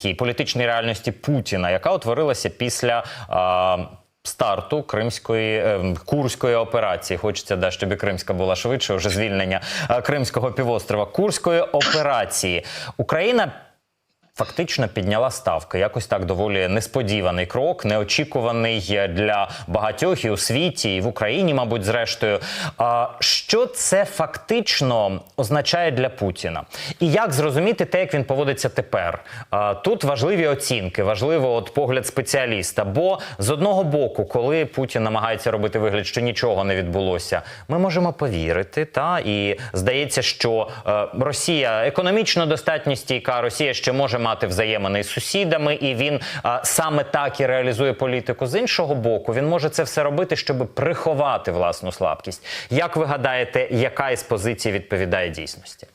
тій політичній реальності Путіна, яка утворилася після. А, Старту кримської е, курської операції хочеться да, щоб і кримська була швидше. Вже звільнення е, Кримського півострова. Курської операції Україна фактично підняла ставки. Якось так доволі несподіваний крок, неочікуваний для багатьох і у світі, і в Україні, мабуть, зрештою. А що це фактично означає для Путіна? І як зрозуміти те, як він поводиться тепер? А, тут важливі оцінки, важливо от погляд спеціаліста. Бо з одного боку, коли Путін намагається робити вигляд, що нічого не відбулося, ми можемо повірити. Та і здається, що е, Росія економічно достатньо стійка, Росія ще може мати взаємини з сусідами, і він а, саме так і реалізує політику. З іншого боку, він може це все робити, щоб приховати власну слабкість. Як ви гадаєте, яка із позицій відповідає дійсності?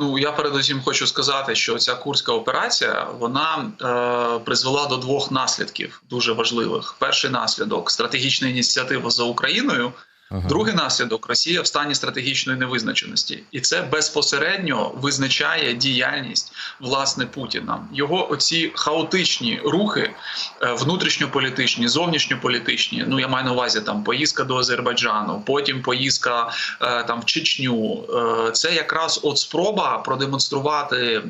Ну я передусім хочу сказати, що ця курська операція вона е, призвела до двох наслідків дуже важливих. Перший наслідок стратегічна ініціатива за Україною. Другий наслідок Росія в стані стратегічної невизначеності, і це безпосередньо визначає діяльність власне Путіна. Його оці хаотичні рухи, е, внутрішньополітичні, зовнішньополітичні. Ну я маю на увазі там поїздка до Азербайджану, потім поїздка е, там в Чечню. Е, Це якраз от спроба продемонструвати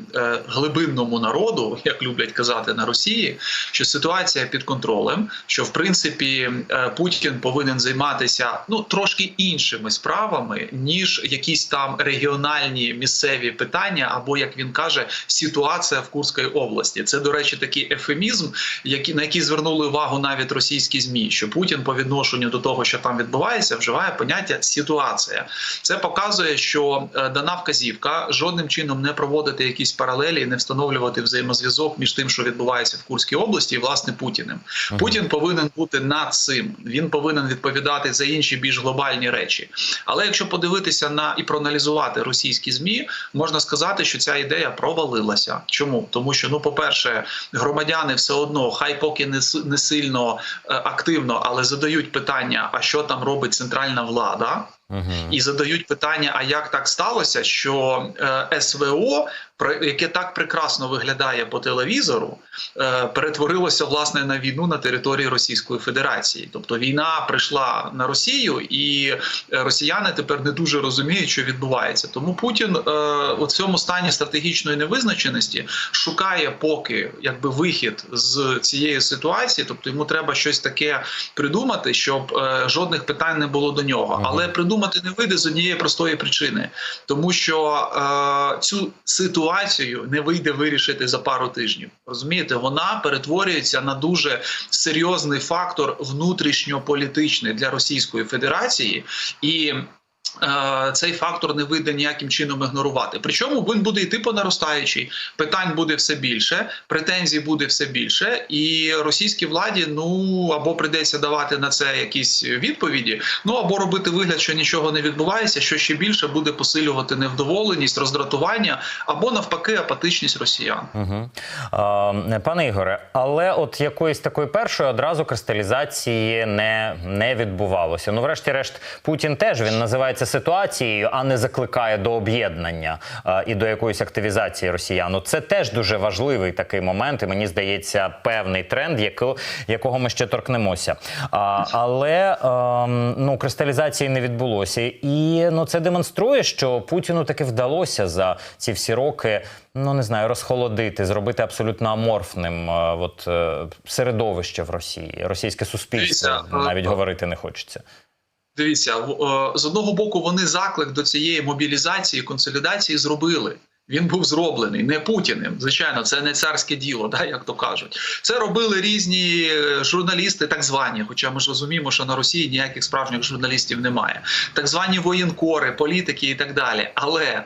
глибинному народу, як люблять казати на Росії, що ситуація під контролем, що в принципі Путін повинен займатися ну трошки іншими справами, ніж якісь там регіональні місцеві питання, або як він каже, ситуація в Курській області. Це до речі, такий ефемізм, який на який звернули увагу навіть російські змі, що Путін по відношенню до того, що там відбувається, вживає поняття ситуація. Це показує, що е, дана вказівка жодним чином не проводити якісь паралелі, і не встановлювати взаємозв'язок між тим, що відбувається в Курській області, і власне Путіним. Путін повинен бути над цим. Він повинен відповідати за інші більш глобальні речі. Але якщо подивитися на і проаналізувати російські змі, можна сказати, що ця ідея провалилася. Чому тому, що ну, по перше, громадяни все одно, хай поки не не сильно е, активно, але задають питання: а що там робить центральна влада? І задають питання: а як так сталося, що е, СВО, про яке так прекрасно виглядає по телевізору, е, перетворилося власне на війну на території Російської Федерації. Тобто війна прийшла на Росію, і е, росіяни тепер не дуже розуміють, що відбувається. Тому Путін е, у цьому стані стратегічної невизначеності шукає поки якби вихід з цієї ситуації, тобто йому треба щось таке придумати, щоб е, жодних питань не було до нього. Але придумати не вийде з однієї простої причини, тому що е, цю ситуацію не вийде вирішити за пару тижнів. Розумієте, вона перетворюється на дуже серйозний фактор внутрішньополітичний для Російської Федерації і. Е, Цей фактор не вийде ніяким чином ігнорувати. Причому він буде йти по наростаючій. Питань буде все більше, претензій буде все більше, і російській владі ну або прийдеться давати на це якісь відповіді, ну або робити вигляд, що нічого не відбувається, що ще більше буде посилювати невдоволеність, роздратування, або навпаки, апатичність росіян. Угу. А, пане Ігоре, але от якоїсь такої першої одразу кристалізації не, не відбувалося. Ну, врешті-решт, Путін теж він називається ситуацією, а не закликає до об'єднання а, і до якоїсь активізації росіян. Ну, Це теж дуже важливий такий момент, і мені здається, певний тренд, яко, якого ми ще торкнемося. А, але ем, ну, кристалізації не відбулося. І ну, це демонструє, що Путіну таки вдалося за ці всі роки ну не знаю, розхолодити, зробити абсолютно аморфним е, от, е, середовище в Росії, російське суспільство навіть е, говорити не хочеться. Дивіться, е, з одного боку, вони заклик до цієї мобілізації, консолідації зробили. Він був зроблений не путіним. Звичайно, це не царське діло, да, як то кажуть. Це робили різні е, журналісти, так звані. Хоча ми ж розуміємо, що на Росії ніяких справжніх журналістів немає. Так звані воєнкори, політики і так далі. Але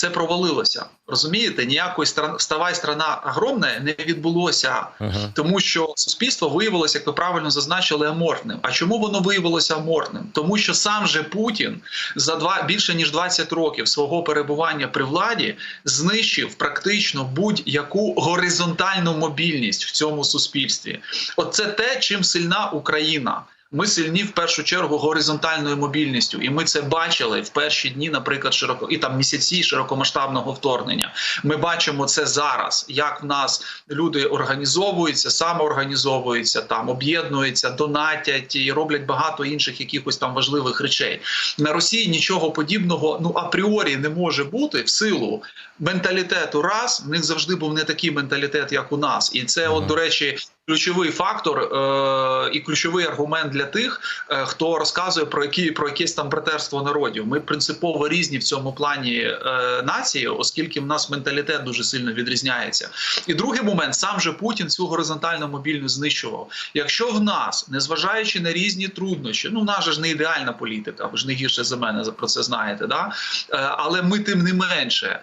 це провалилося. Розумієте, ніякої стран вставай страна огромна не відбулося, тому що суспільство виявилося, як ви правильно зазначили, аморфним. А чому воно виявилося аморфним? Тому що сам же Путін за два більше ніж 20 років свого перебування при владі знищив практично будь-яку горизонтальну мобільність в цьому суспільстві. От це те, чим сильна Україна. Ми сильні в першу чергу горизонтальною мобільністю, і ми це бачили в перші дні, наприклад, широко і там місяці широкомасштабного вторгнення. Ми бачимо це зараз, як в нас люди організовуються, самоорганізовуються, там об'єднуються, донатять і роблять багато інших якихось там важливих речей. На Росії нічого подібного ну апріорі не може бути в силу менталітету. Раз в них завжди був не такий менталітет, як у нас, і це, от до речі, ключовий фактор е- і ключовий аргумент для тих, е- хто розказує про які про якесь там братерство народів. Ми принципово різні в цьому плані е- нації, оскільки в нас менталітет дуже сильно відрізняється. І другий момент сам же Путін цю горизонтальну мобільну знищував. Якщо в нас, незважаючи на різні труднощі, ну в нас же ж не ідеальна політика, ви ж не гірше за мене про це знаєте, да Е, але ми тим не менше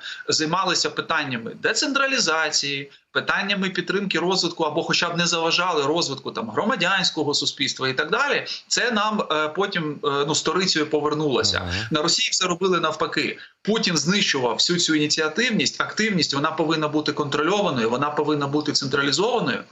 займалися питаннями децентралізації. Питаннями підтримки розвитку або, хоча б не заважали розвитку там громадянського суспільства і так далі, це нам е, потім е, ну сторицею повернулося ага. на Росії. Все робили навпаки. Путін знищував всю цю ініціативність, активність. Вона повинна бути контрольованою, вона повинна бути централізованою.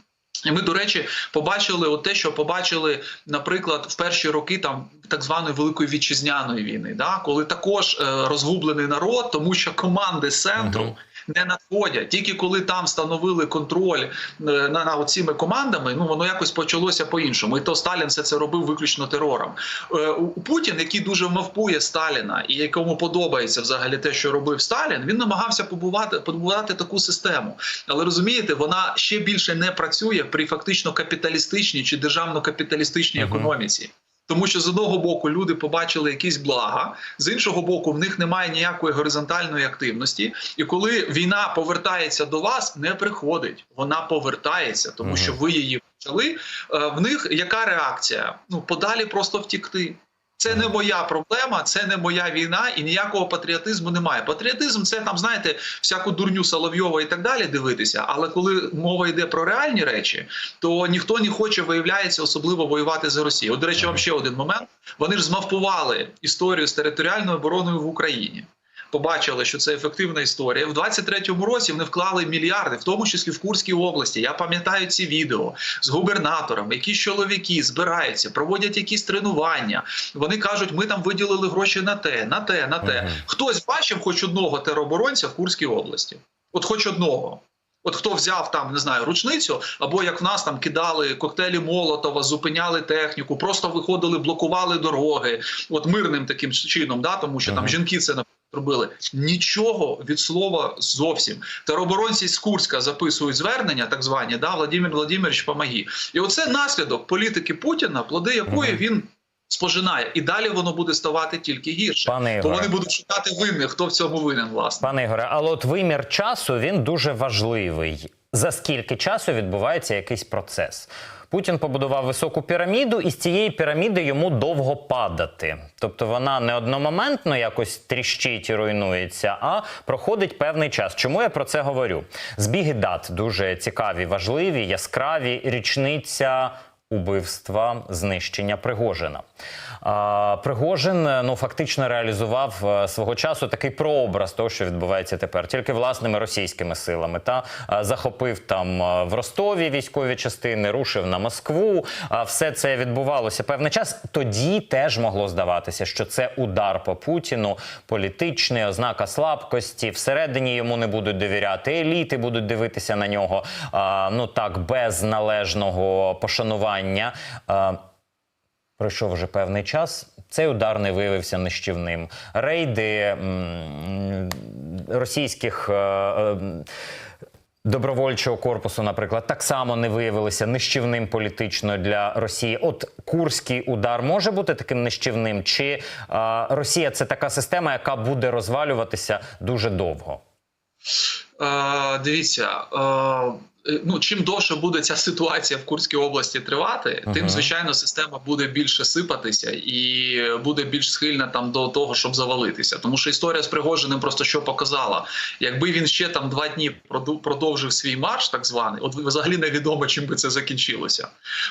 І ми, до речі, побачили от те, що побачили, наприклад, в перші роки там так званої великої вітчизняної війни, да коли також е, розгублений народ, тому що команди центру. Мгм. Не надходять тільки коли там встановили контроль е, на, на цими командами. Ну воно якось почалося по-іншому. І то Сталін все це робив виключно терором. Е, Путін, який дуже мавпує Сталіна, і якому подобається взагалі те, що робив Сталін, він намагався побувати побудувати таку систему. Але розумієте, вона ще більше не працює при фактично капіталістичній чи державно-капіталістичній Мгм. економіці. Тому що з одного боку люди побачили якісь блага, з іншого боку, в них немає ніякої горизонтальної активності. І коли війна повертається до вас, не приходить. Вона повертається, тому що ви її почали. Е, В них яка реакція? Ну подалі просто втікти. Це не моя проблема, це не моя війна, і ніякого патріотизму немає. Патріотизм це там, знаєте, всяку дурню Соловйова і так далі дивитися. Але коли мова йде про реальні речі, то ніхто не хоче, виявляється, особливо воювати за Росію. От, до речі, вам ще один момент. Вони ж змавпували історію з територіальною обороною в Україні. Побачили, що це ефективна історія. В 23-му році вони вклали мільярди, в тому числі в Курській області. Я пам'ятаю ці відео з губернаторами, якісь чоловіки збираються, проводять якісь тренування. Вони кажуть, ми там виділили гроші на те, на те, на те. Мгм. Хтось бачив хоч одного тероборонця в Курській області, от хоч одного. От хто взяв там, не знаю, ручницю, або як в нас там кидали коктейлі Молотова, зупиняли техніку, просто виходили, блокували дороги, от мирним таким чином, да, тому що там жінки це наприклад, робили. Нічого від слова зовсім. Тероборонці з Курська записують звернення, так звані, да, Владимир Владимирович, помоги. І оце наслідок політики Путіна, плоди якої Мгм. він спожинає. І далі воно буде ставати тільки гірше. Пане То вони будуть шукати винних, хто в цьому винен, власне. Пане Ігоре, але от вимір часу він дуже важливий. За скільки часу відбувається якийсь процес? Путін побудував високу піраміду, і з цієї піраміди йому довго падати. Тобто вона не одномоментно якось тріщить і руйнується, а проходить певний час. Чому я про це говорю? Збіги дат дуже цікаві, важливі, яскраві. Річниця убивства, знищення Пригожина. А, Пригожин ну фактично реалізував е, свого часу такий прообраз того, що відбувається тепер, тільки власними російськими силами. Та е, захопив там е, в Ростові військові частини, рушив на Москву. А все це відбувалося певний час. Тоді теж могло здаватися, що це удар по Путіну, політичний, ознака слабкості. Всередині йому не будуть довіряти. Еліти будуть дивитися на нього. а, Ну так без належного пошанування. А, Пройшов вже певний час. Цей удар не виявився нищівним. Рейди м, російських. е, е, Добровольчого корпусу, наприклад, так само не виявилися нищівним політично для Росії. От курський удар може бути таким нищівним, чи е, Росія це така система, яка буде розвалюватися дуже довго? Дивіться, ну чим довше буде ця ситуація в Курській області тривати, Ага. тим звичайно система буде більше сипатися і буде більш схильна там до того, щоб завалитися. Тому що історія з Пригожиним просто що показала, якби він ще там два дні продовжив свій марш, так званий, от взагалі невідомо, чим би це закінчилося.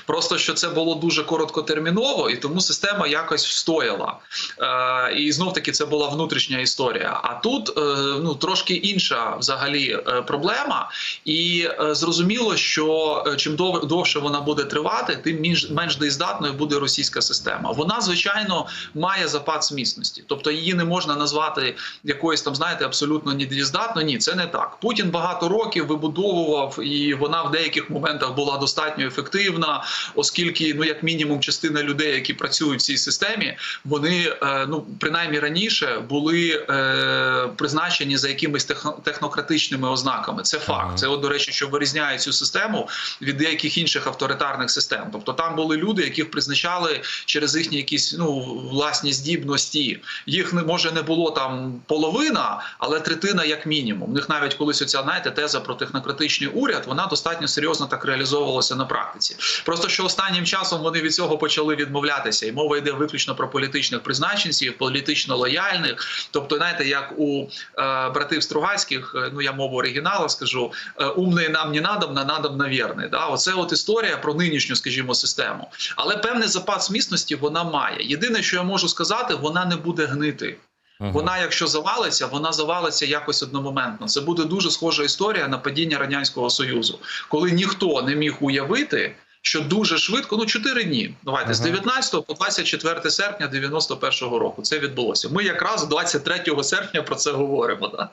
Просто що це було дуже короткотерміново, і тому система якось встояла. Е, і знов таки це була внутрішня історія. А тут е, ну трошки інша взагалі е, проблема. І е, з зрозуміло, що е, чим дов- довше вона буде тривати, тим менш, деєздатною буде російська система. Вона звичайно має запас міцності, тобто її не можна назвати якоюсь там, знаєте, абсолютно недієздатною. Ні, це не так. Путін багато років вибудовував, і вона в деяких моментах була достатньо ефективна, оскільки, ну як мінімум, частина людей, які працюють в цій системі, вони е, ну принаймні раніше були е, призначені за якимись техно- технократичними ознаками. Це факт. Це от, до речі, що вирізняє цю систему від деяких інших авторитарних систем. Тобто там були люди, яких призначали через їхні якісь ну власні здібності. Їх не може не було там половина, але третина як мінімум. В них навіть колись оця знаєте, теза про технократичний уряд вона достатньо серйозно так реалізовувалася на практиці. Просто що останнім часом вони від цього почали відмовлятися, і мова йде виключно про політичних призначенців, політично лояльних. Тобто, знаєте, як у е, братів Стругацьких, е, ну я мову оригіналу скажу, е, умний нам не надобно, надобно вірний. Да? Оце от історія про нинішню, скажімо, систему. Але певний запас міцності вона має. Єдине, що я можу сказати, вона не буде гнити. Ага. Вона, якщо завалиться, вона завалиться якось одномоментно. Це буде дуже схожа історія на падіння радянського союзу, коли ніхто не міг уявити. Що дуже швидко, ну 4 дні. Давайте з Ага. 19 по 24 серпня 91 року. Це відбулося. Ми якраз 23 серпня про це говоримо. Да?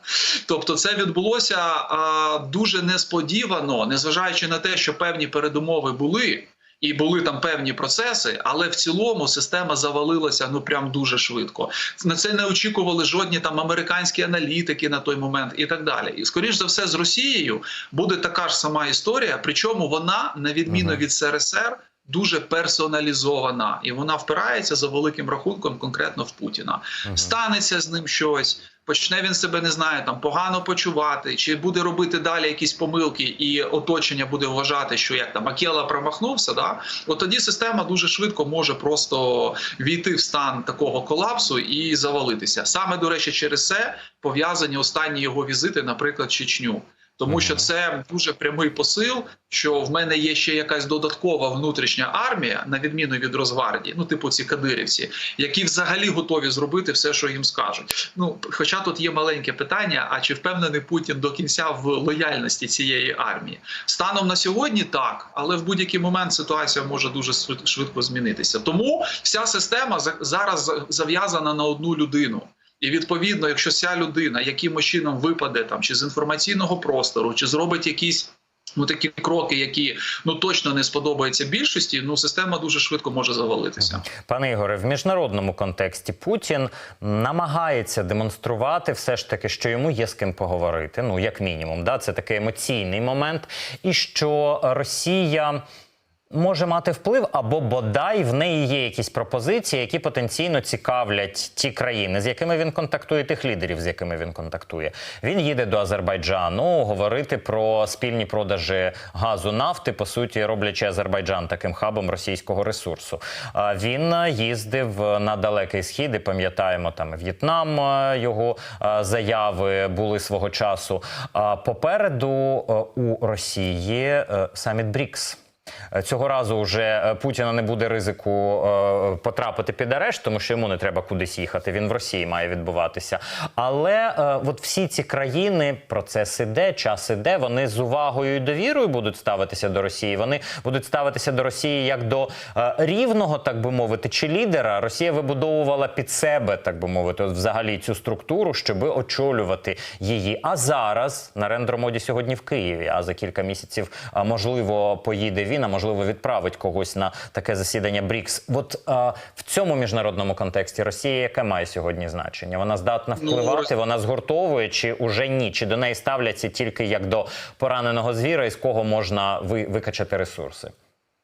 Тобто, це відбулося а, дуже несподівано, незважаючи на те, що певні передумови були. І були там певні процеси, але в цілому система завалилася ну прям дуже швидко. На це не очікували жодні там американські аналітики на той момент і так далі. І скоріш за все з Росією буде така ж сама історія, причому вона, на відміну від СРСР, дуже персоналізована, і вона впирається за великим рахунком конкретно в Путіна. Станеться з ним щось. Почне він себе не знаю, там погано почувати, чи буде робити далі якісь помилки, і оточення буде вважати, що як там Акела промахнувся. Да, от тоді система дуже швидко може просто війти в стан такого колапсу і завалитися. Саме до речі, через це пов'язані останні його візити, наприклад, Чечню. Тому що це дуже прямий посил, що в мене є ще якась додаткова внутрішня армія, на відміну від Росгвардії, ну типу ці кадирівці, які взагалі готові зробити все, що їм скажуть. Ну, хоча тут є маленьке питання: а чи впевнений Путін до кінця в лояльності цієї армії? Станом на сьогодні так, але в будь-який момент ситуація може дуже швид- швидко змінитися. Тому вся система за- зараз зав'язана на одну людину. І відповідно, якщо ця людина якимось чином випаде там чи з інформаційного простору, чи зробить якісь. Ну, такі кроки, які ну точно не сподобаються більшості. Ну система дуже швидко може завалитися. Пане Ігоре, в міжнародному контексті Путін намагається демонструвати все ж таки, що йому є з ким поговорити. Ну, як мінімум, да, це такий емоційний момент, і що Росія. Може мати вплив, або бодай в неї є якісь пропозиції, які потенційно цікавлять ті країни, з якими він контактує, тих лідерів, з якими він контактує. Він їде до Азербайджану говорити про спільні продажі газу нафти, по суті, роблячи Азербайджан таким хабом російського ресурсу. Він їздив на далекий схід, і пам'ятаємо там В'єтнам. Його заяви були свого часу. Попереду у Росії е, саміт БРІКС. Е, Цього разу вже е, Путіна не буде ризику е, потрапити під арешт, тому що йому не треба кудись їхати. Він в Росії має відбуватися. Але от всі ці країни, процес іде, час іде. Вони з увагою і довірою будуть ставитися до Росії. Вони будуть ставитися до Росії як до рівного, так би мовити, чи лідера. Росія вибудовувала під себе, так би мовити, от взагалі цю структуру, щоб очолювати її. А зараз на рендромоді сьогодні в Києві. А за кілька місяців можливо поїде він, а можливо відправить когось на таке засідання БРІКС. От а, в цьому міжнародному контексті Росія яке має сьогодні значення? Вона здатна Ну, впливати, Рос- вона згуртовує чи уже ні? Чи до неї ставляться тільки як до пораненого звіра, із кого можна ви, викачати ресурси?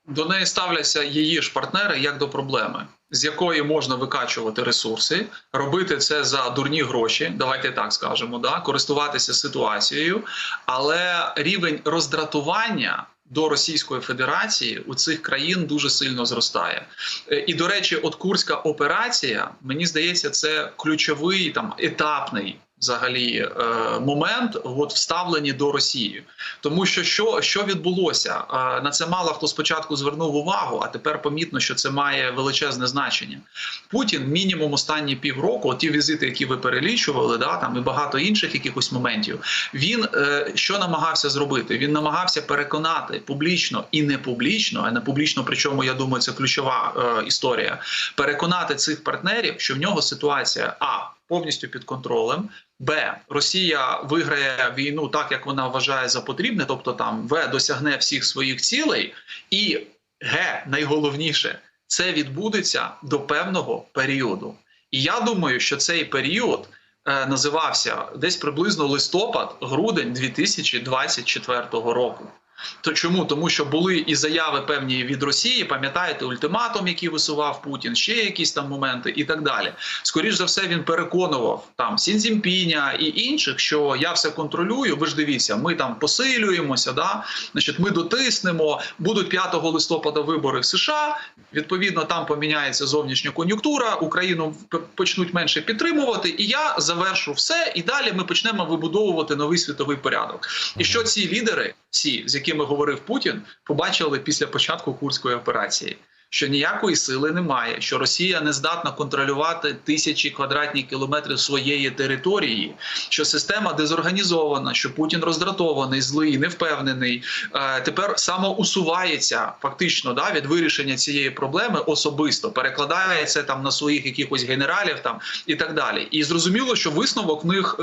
До неї ставляться її ж партнери як до проблеми, з якої можна викачувати ресурси, робити це за дурні гроші. Давайте так скажемо, да користуватися ситуацією, але рівень роздратування. До Російської Федерації у цих країн дуже сильно зростає, Е, і до речі, от Курська операція, мені здається, це ключовий там етапний взагалі е, момент от вставлені до Росії, тому що що, що відбулося Е, на це мало хто спочатку звернув увагу, а тепер помітно, що це має величезне значення. Путін мінімум останні півроку, ті візити, які ви перелічували, да там і багато інших якихось моментів. Він е, що намагався зробити? Він намагався переконати публічно і не публічно, а не публічно, причому я думаю, це ключова історія. Переконати цих партнерів, що в нього ситуація а повністю під контролем. Б. Росія виграє війну так, як вона вважає за потрібне, тобто там В досягне всіх своїх цілей, і Г. Найголовніше це відбудеться до певного періоду. І я думаю, що цей період е, називався десь приблизно листопад-грудень 2024 року. То чому? Тому що були і заяви певні від Росії, пам'ятаєте, ультиматум, який висував Путін, ще якісь там моменти, і так далі. Скоріш за все, він переконував там Сінзімпіня і інших, що я все контролюю. Ви ж дивіться, ми там посилюємося, да значить, ми дотиснемо. Будуть 5 листопада вибори в США. Відповідно, там поміняється зовнішня кон'юнктура, Україну почнуть менше підтримувати, і я завершу все. І далі ми почнемо вибудовувати новий світовий порядок. І що ці лідери, всі, з якими говорив Путін, побачили після початку курської операції. Що ніякої сили немає, що Росія не здатна контролювати тисячі квадратних кілометрів своєї території, що система дезорганізована, що Путін роздратований, злий, невпевнений. Е, тепер самоусувається фактично да, від вирішення цієї проблеми особисто, перекладається там на своїх якихось генералів там і так далі. І зрозуміло, що висновок в них.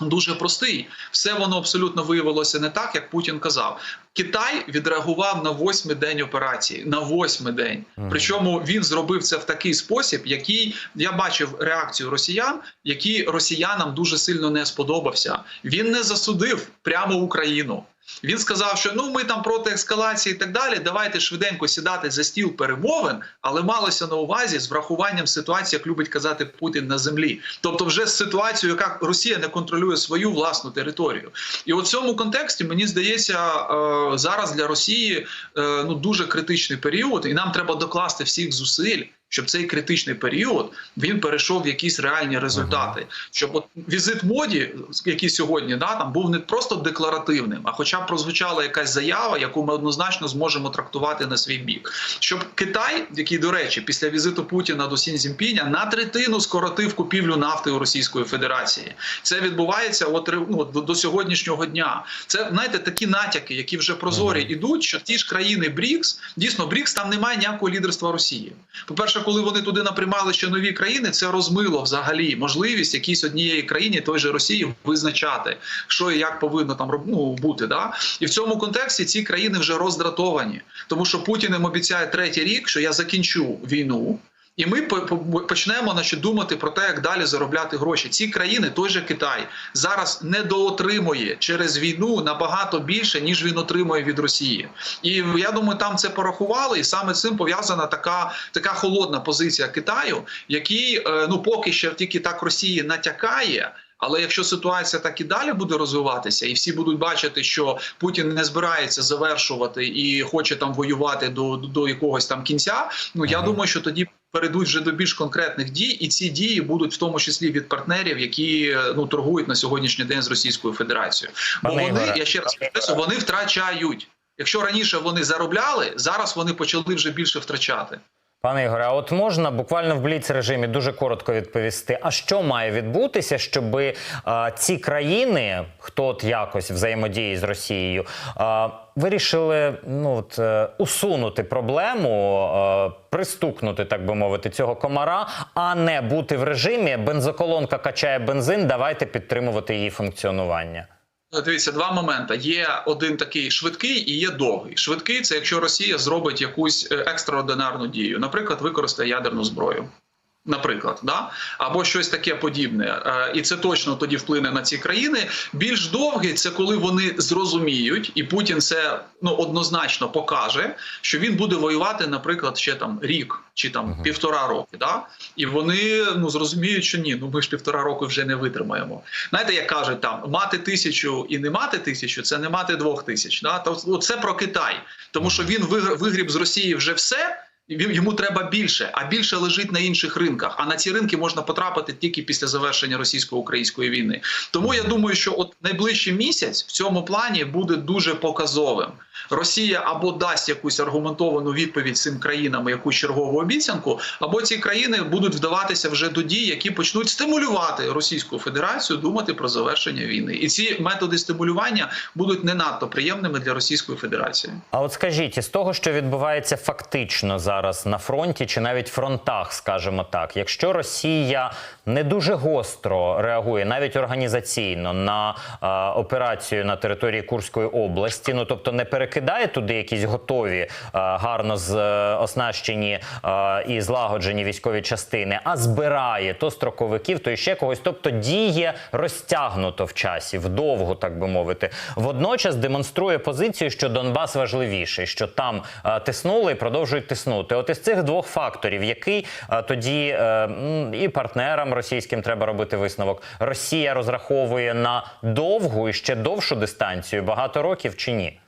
Дуже простий, все воно абсолютно виявилося не так, як Путін казав. Китай відреагував на восьмий день операції. На восьмий день. Причому він зробив це в такий спосіб, який я бачив реакцію росіян, який росіянам дуже сильно не сподобався. Він не засудив прямо Україну. Він сказав, що ну ми там проти ескалації і так далі. Давайте швиденько сідати за стіл перемовин, але малося на увазі з врахуванням ситуації, як любить казати Путін на землі. Тобто, вже з ситуацією, яка Росія не контролює свою власну територію. І у цьому контексті мені здається, е, зараз для Росії е, ну дуже критичний період, і нам треба докласти всіх зусиль. Щоб цей критичний період він перейшов в якісь реальні результати, щоб от візит моді, який сьогодні да там був не просто декларативним, а хоча б прозвучала якась заява, яку ми однозначно зможемо трактувати на свій бік. Щоб Китай, який до речі, після візиту Путіна до Сінзімпіня на третину скоротив купівлю нафти у Російської Федерації, це відбувається от ну, до, до сьогоднішнього дня. Це знаєте такі натяки, які вже прозорі ідуть, що ті ж країни БРІКС, дійсно БРІКС там немає ніякого лідерства Росії. По перше, коли вони туди напрямали ще нові країни, це розмило взагалі можливість якійсь однієї країні, той же Росії, визначати, що і як повинно там ну, бути. Да? І в цьому контексті ці країни вже роздратовані, тому що Путін їм обіцяє третій рік, що я закінчу війну. І ми по- по- почнемо значить, думати про те, як далі заробляти гроші. Ці країни, той же Китай, зараз недоотримує через війну набагато більше, ніж він отримує від Росії. І я думаю, там це порахували, і саме з цим пов'язана така, така холодна позиція Китаю, який е, ну поки що тільки так Росії натякає. Але якщо ситуація так і далі буде розвиватися, і всі будуть бачити, що Путін не збирається завершувати і хоче там воювати до, до якогось там кінця, ну я Ага. думаю, що тоді перейдуть вже до більш конкретних дій, і ці дії будуть в тому числі від партнерів, які ну торгують на сьогоднішній день з Російською Федерацією. Бо вони, я ще раз підкреслю, вони втрачають. Якщо раніше вони заробляли, зараз вони почали вже більше втрачати. Пане Ігоре, а от можна буквально в бліц режимі дуже коротко відповісти. А що має відбутися, щоб ці країни, хто от якось взаємодіє з Росією, а, вирішили ну от е, усунути проблему, е, пристукнути, так би мовити, цього комара, а не бути в режимі бензоколонка качає бензин. Давайте підтримувати її функціонування. Ну, Дивіться, два моменти. Є один такий швидкий і є довгий. Швидкий це якщо Росія зробить якусь е, екстраординарну дію, наприклад, використає ядерну зброю. Наприклад, да або щось таке подібне, Е, і це точно тоді вплине на ці країни. Більш довгий це коли вони зрозуміють, і Путін це ну однозначно покаже, що він буде воювати, наприклад, ще там рік чи там Мгм. півтора роки. Да? І вони ну зрозуміють, що ні, ну ми ж півтора року вже не витримаємо. Знаєте, як кажуть, там мати тисячу і не мати тисячу це не мати двох тисяч. Да? То це про Китай, тому що він вигр- вигріб з Росії вже все. Йому треба більше, а більше лежить на інших ринках. А на ці ринки можна потрапити тільки після завершення російсько-української війни. Тому я думаю, що от найближчий місяць в цьому плані буде дуже показовим. Росія або дасть якусь аргументовану відповідь цим країнам, якусь чергову обіцянку, або ці країни будуть вдаватися вже до дій, які почнуть стимулювати Російську Федерацію думати про завершення війни. І ці методи стимулювання будуть не надто приємними для Російської Федерації. А от скажіть, із того, що відбувається фактично зараз на фронті, чи навіть фронтах, скажімо так, якщо Росія не дуже гостро реагує, навіть організаційно, на е, операцію на території Курської області, ну тобто не перекидає туди якісь готові, е, гарно з, е, оснащені е, і злагоджені військові частини, а збирає то строковиків, то іще когось, тобто діє розтягнуто в часі, вдовго, так би мовити. Водночас демонструє позицію, що Донбас важливіший, що там е, тиснули і продовжують тиснути. От із цих двох факторів, який а, тоді е, і партнерам російським треба робити висновок, Росія розраховує на довгу і ще довшу дистанцію, багато років чи ні?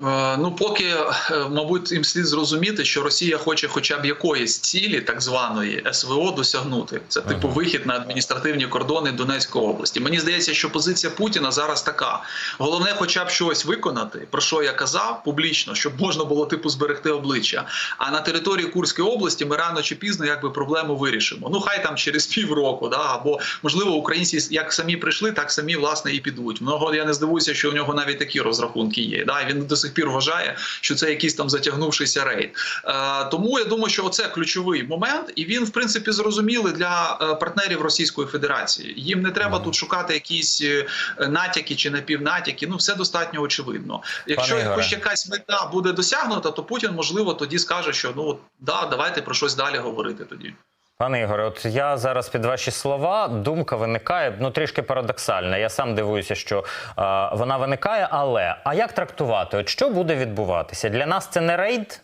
Е, Ну, поки, е, мабуть, їм слід зрозуміти, що Росія хоче хоча б якоїсь цілі, так званої СВО, досягнути. Це типу вихід на адміністративні кордони Донецької області. Мені здається, що позиція Путіна зараз така: головне, хоча б щось виконати, про що я казав публічно, щоб можна було типу зберегти обличчя. А на території Курської області ми рано чи пізно якби проблему вирішимо. Ну хай там через півроку, да або можливо українці як самі прийшли, так самі власне і підуть. Много я не здивуюся, що у нього навіть такі розрахунки є. Да, і він до сих пір вважає, що це якийсь там затягнувшийся рейд. Е, тому я думаю, що це ключовий момент, і він в принципі зрозумілий для е, партнерів Російської Федерації. Їм не треба тут шукати якісь е, натяки чи напівнатяки. Ну все достатньо очевидно. Якщо хоч якась мета буде досягнута, то Путін можливо тоді скаже, що ну да, давайте про щось далі говорити тоді. Пане Ігоре, от я зараз під ваші слова думка виникає ну трішки парадоксальна. Я сам дивуюся, що е, вона виникає, але а як трактувати? От що буде відбуватися? Для нас це не рейд?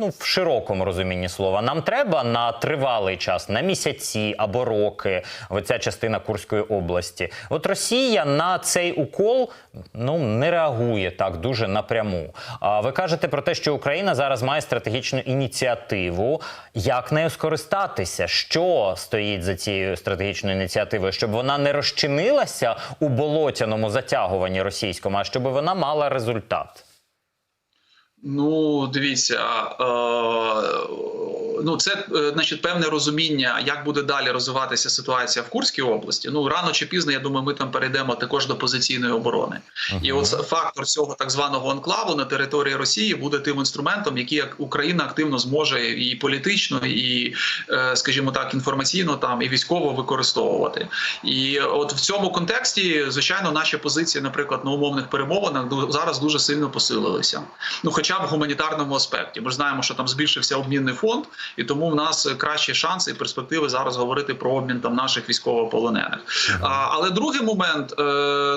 Ну, в широкому розумінні слова. Нам треба на тривалий час, на місяці або роки, оця частина Курської області. От Росія на цей укол ну не реагує так дуже напряму. А ви кажете про те, що Україна зараз має стратегічну ініціативу. Як нею скористатися? Що стоїть за цією стратегічною ініціативою? Щоб вона не розчинилася у болотяному затягуванні російському, а щоб вона мала результат. Ну, дивіться, е, ну це е, значить певне розуміння, як буде далі розвиватися ситуація в Курській області. Ну рано чи пізно, я думаю, ми там перейдемо також до позиційної оборони. І от фактор цього так званого анклаву на території Росії буде тим інструментом, який Україна активно зможе і політично, і, е, скажімо так, інформаційно там і військово використовувати. І от в цьому контексті, звичайно, наші позиції, наприклад, на умовних перемовинах зараз дуже сильно посилилися. Ну, хоча б в гуманітарному аспекті. Ми ж знаємо, що там збільшився обмінний фонд, і тому в нас кращі шанси і перспективи зараз говорити про обмін там наших військовополонених. А, але другий момент, е,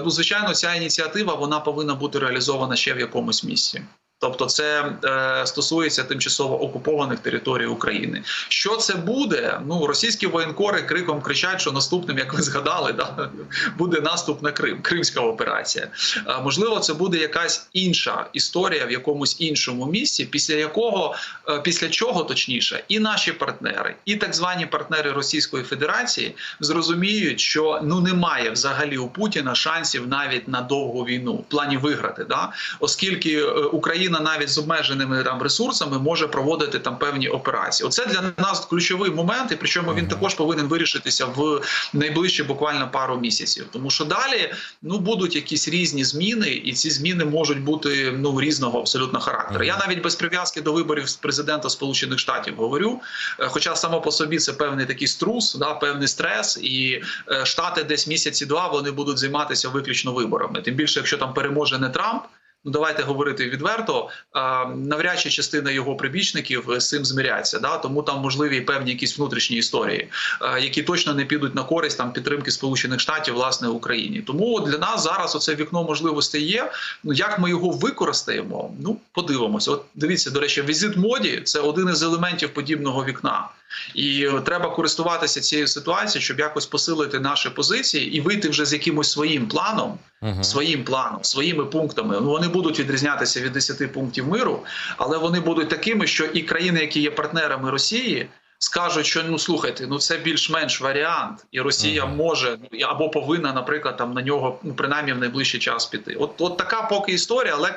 ну звичайно, ця ініціатива вона повинна бути реалізована ще в якомусь місці. Тобто, це е, стосується тимчасово окупованих територій України. Що це буде? Ну російські воєнкори криком кричать, що наступним, як ви згадали, да буде наступ на Крим, Кримська операція. Е, можливо, це буде якась інша історія в якомусь іншому місці, після якого е, після чого точніше, і наші партнери, і так звані партнери Російської Федерації зрозуміють, що ну немає взагалі у Путіна шансів навіть на довгу війну в плані виграти, да оскільки е, Україна навіть з обмеженими там ресурсами може проводити там певні операції. Оце для нас ключовий момент, і причому він також повинен вирішитися в найближчі буквально пару місяців, тому що далі ну будуть якісь різні зміни, і ці зміни можуть бути ну різного абсолютно характеру. Я навіть без прив'язки до виборів з президента Сполучених Штатів говорю. Е, Хоча само по собі це певний такий струс, да певний стрес, і е, штати десь місяці два вони будуть займатися виключно виборами. Тим більше, якщо там переможе не Трамп. Ну, давайте говорити відверто. Навряд чи частина його прибічників з цим змиряться. Да? Тому там можливі певні якісь внутрішні історії, які точно не підуть на користь там підтримки Сполучених Штатів власне Україні. Тому для нас зараз оце вікно можливостей є. Ну як ми його використаємо? Ну подивимося. От дивіться, до речі, візит моді це один із елементів подібного вікна. І треба користуватися цією ситуацією, щоб якось посилити наші позиції і вийти вже з якимось своїм планом, Мгм. своїм планом, своїми пунктами. Ну вони будуть відрізнятися від 10 пунктів миру, але вони будуть такими, що і країни, які є партнерами Росії. Скажуть, що ну слухайте, ну це більш-менш варіант, і Росія Мгм. може ну, або повинна, наприклад, там на нього ну принаймні в найближчий час піти. От, от така поки історія, але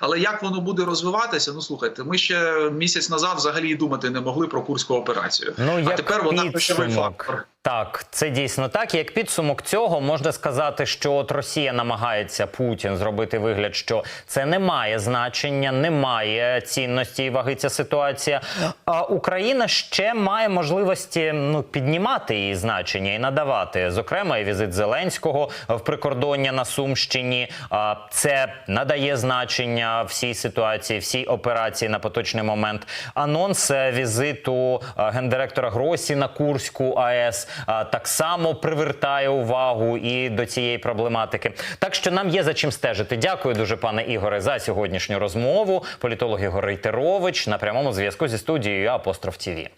але як воно буде розвиватися? Ну слухайте, ми ще місяць назад взагалі і думати не могли про курську операцію. Ну, а як тепер вона ключовий фактор. Так, це дійсно так. Як підсумок цього можна сказати, що от Росія намагається Путін зробити вигляд, що це не має значення, немає цінності і ваги ця ситуація. А Україна ще має можливості ну піднімати її значення і надавати. Зокрема, і візит Зеленського в прикордоння на Сумщині. А це надає значення всій ситуації, всій операції на поточний момент. Анонс е, візиту е, гендиректора Гросі на Курську АЕС а, так само привертає увагу і до цієї проблематики. Так що нам є за чим стежити. Дякую дуже, пане Ігоре, за сьогоднішню розмову. Політолог Ігор Рейтерович на прямому зв'язку зі студією Апостроф ТІВІ.